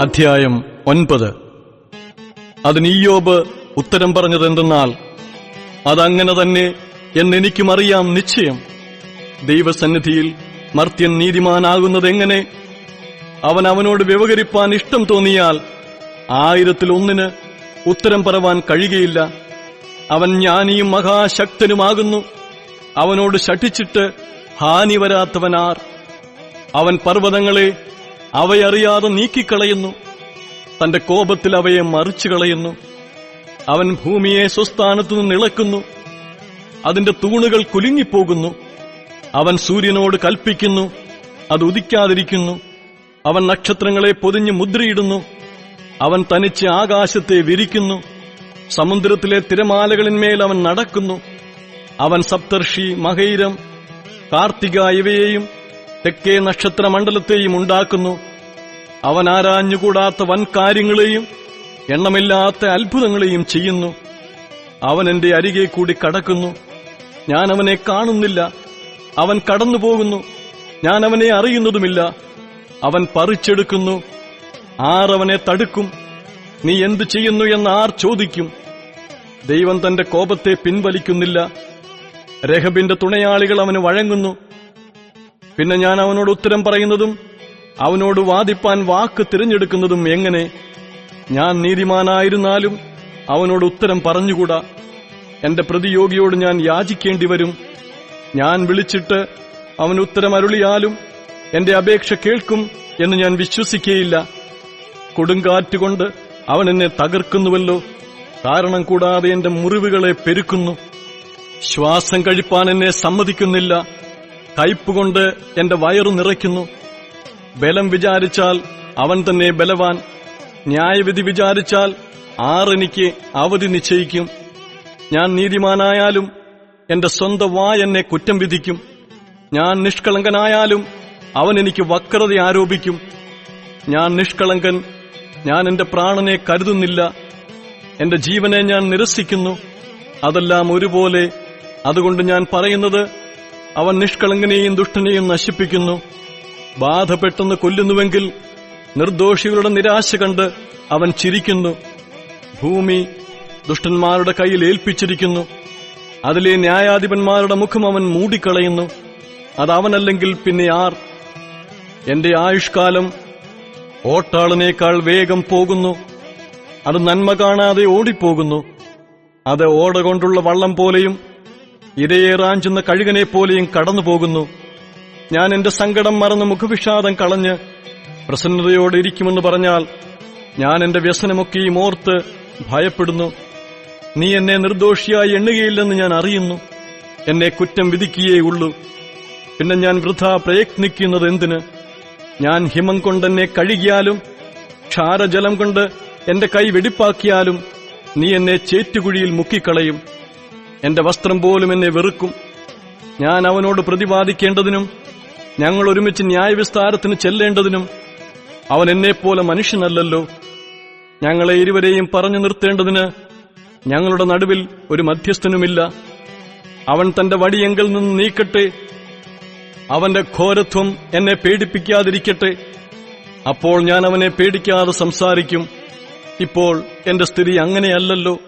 അധ്യായം ഒൻപത്. അതിന് ഈയോബ് ഉത്തരം പറഞ്ഞതെന്തെന്നാൽ അതങ്ങനെ തന്നെ എന്നെനിക്കും അറിയാം നിശ്ചയം. ദൈവസന്നിധിയിൽ മർത്യൻ നീതിമാനാകുന്നതെങ്ങനെ? അവൻ അവനോട് വ്യവഹരിപ്പാൻ ഇഷ്ടം തോന്നിയാൽ ആയിരത്തിൽ ഒന്നിന് ഉത്തരം പറവാൻ കഴിയുകയില്ല. അവൻ ജ്ഞാനിയും മഹാശക്തനുമാകുന്നു. അവനോട് ശഠിച്ചിട്ട് ഹാനി വരാത്തവനാർ. അവൻ പർവതങ്ങളെ അവയറിയാതെ നീക്കിക്കളയുന്നു. തന്റെ കോപത്തിൽ അവയെ മറിച്ചു കളയുന്നു. അവൻ ഭൂമിയെ സ്വസ്ഥാനത്തു നിന്ന് ഇളക്കുന്നു. അതിന്റെ തൂണുകൾ കുലുങ്ങിപ്പോകുന്നു. അവൻ സൂര്യനോട് കൽപ്പിക്കുന്നു. അത് ഉദിക്കാതിരിക്കുന്നു. അവൻ നക്ഷത്രങ്ങളെ പൊതിഞ്ഞ് മുദ്രയിടുന്നു. അവൻ തനിച്ച് ആകാശത്തെ വിരിക്കുന്നു. സമുദ്രത്തിലെ തിരമാലകളിന്മേൽ അവൻ നടക്കുന്നു. അവൻ സപ്തർഷി മഹൈരം കാർത്തിക ഇവയെയും തെക്കേ നക്ഷത്രമണ്ഡലത്തെയും ഉണ്ടാക്കുന്നു. അവൻ ആരാഞ്ഞുകൂടാത്ത വൻ കാര്യങ്ങളെയും എണ്ണമില്ലാത്ത അത്ഭുതങ്ങളെയും ചെയ്യുന്നു. അവൻ എന്റെ അരികെ കൂടി കടക്കുന്നു. ഞാൻ അവനെ കാണുന്നില്ല. അവൻ കടന്നുപോകുന്നു. ഞാൻ അവനെ അറിയുന്നതുമില്ല. അവൻ പറിച്ചെടുക്കുന്നു. ആർ അവനെ തടുക്കും. നീ എന്തു ചെയ്യുന്നു എന്ന് ആർ ചോദിക്കും. ദൈവം തന്റെ കോപത്തെ പിൻവലിക്കുന്നില്ല. രഹബിന്റെ തുണയാളികൾ അവന് വഴങ്ങുന്നു. പിന്നെ ഞാൻ അവനോട് ഉത്തരം പറയുന്നതും അവനോട് വാദിപ്പാൻ വാക്ക് തിരഞ്ഞെടുക്കുന്നതും എങ്ങനെ? ഞാൻ നീതിമാനായിരുന്നാലും അവനോട് ഉത്തരം പറഞ്ഞുകൂടാ. എന്റെ പ്രതിയോഗിയോട് ഞാൻ യാചിക്കേണ്ടി വരും ഞാൻ വിളിച്ചിട്ട് അവൻ ഉത്തരം അരുളിയാലും എന്റെ അപേക്ഷ കേൾക്കും എന്ന് ഞാൻ വിശ്വസിക്കേയില്ല. കൊടുങ്കാറ്റുകൊണ്ട് അവൻ എന്നെ തകർക്കുന്നുവല്ലോ. കാരണം കൂടാതെ എന്റെ മുറിവുകളെ പെരുക്കുന്നു. ശ്വാസം കഴിപ്പാൻ എന്നെ സമ്മതിക്കുന്നില്ല. കയ്പുകൊണ്ട് എന്റെ വയറു നിറയ്ക്കുന്നു. ബലം വിചാരിച്ചാൽ അവൻ തന്നെ ബലവാൻ. ന്യായവിധി വിചാരിച്ചാൽ ആറെനിക്ക് അവധി നിശ്ചയിക്കും. ഞാൻ നീതിമാനായാലും എന്റെ സ്വന്തം വായ എന്നെ കുറ്റം വിധിക്കും. ഞാൻ നിഷ്കളങ്കനായാലും അവൻ എനിക്ക് വക്രത ആരോപിക്കും. ഞാൻ നിഷ്കളങ്കൻ ഞാൻ എന്റെ പ്രാണനെ കരുതുന്നില്ല. എന്റെ ജീവനെ ഞാൻ നിരസിക്കുന്നു. അതെല്ലാം ഒരുപോലെ. അതുകൊണ്ട് ഞാൻ പറയുന്നത് അവൻ നിഷ്കളങ്കനെയും ദുഷ്ടനെയും നശിപ്പിക്കുന്നു. ബാധ പെട്ടെന്ന് കൊല്ലുന്നുവെങ്കിൽ നിർദോഷികളുടെ നിരാശ കണ്ട് അവൻ ചിരിക്കുന്നു. ഭൂമി ദുഷ്ടന്മാരുടെ കയ്യിൽ ഏൽപ്പിച്ചിരിക്കുന്നു. അതിലെ ന്യായാധിപന്മാരുടെ മുഖം അവൻ മൂടിക്കളയുന്നു. അതവനല്ലെങ്കിൽ പിന്നെ ആർ? എന്റെ ആയുഷ്കാലം ഓട്ടാളിനേക്കാൾ വേഗം പോകുന്നു. അത് നന്മ കാണാതെ ഓടിപ്പോകുന്നു. അത് ഓട കൊണ്ടുള്ള വള്ളം പോലെയും ഇരയെ റാഞ്ചുന്ന കഴുകനെ പോലെയും കടന്നു പോകുന്നു ഞാൻ എന്റെ സങ്കടം മറന്ന് മുഖവിഷാദം കളഞ്ഞ് പ്രസന്നതയോടെ ഇരിക്കുമെന്ന് പറഞ്ഞാൽ ഞാൻ എന്റെ വ്യസനമൊക്കെയും ഓർത്ത് ഭയപ്പെടുന്നു. നീ എന്നെ നിർദോഷിയായി എണ്ണുകയില്ലെന്ന് ഞാൻ അറിയുന്നു. എന്നെ കുറ്റം വിധിക്കുകയേ ഉള്ളൂ. പിന്നെ ഞാൻ വൃഥ പ്രയത്നിക്കുന്നത് എന്തിന്? ഞാൻ ഹിമം കൊണ്ടെന്നെ കഴുകിയാലും ക്ഷാരജലം കൊണ്ട് എന്റെ കൈ വെടിപ്പാക്കിയാലും നീ എന്നെ ചേറ്റുകുഴിയിൽ മുക്കിക്കളയും. എന്റെ വസ്ത്രം പോലും എന്നെ വെറുക്കും. ഞാൻ അവനോട് പ്രതിപാദിക്കേണ്ടതിനും ഞങ്ങൾ ഒരുമിച്ച് ന്യായവിസ്താരത്തിന് ചെല്ലേണ്ടതിനും അവൻ എന്നെപ്പോലെ മനുഷ്യനല്ലല്ലോ. ഞങ്ങളെ ഇരുവരെയും പറഞ്ഞു നിർത്തേണ്ടതിന് ഞങ്ങളുടെ നടുവിൽ ഒരു മധ്യസ്ഥനുമില്ല. അവൻ തന്റെ വടിയെങ്കിൽ നിന്ന് നീക്കട്ടെ. അവന്റെ ഘോരത്വം എന്നെ പേടിപ്പിക്കാതിരിക്കട്ടെ. അപ്പോൾ ഞാൻ അവനെ പേടിക്കാതെ സംസാരിക്കും. ഇപ്പോൾ എന്റെ സ്ഥിതി അങ്ങനെയല്ലല്ലോ.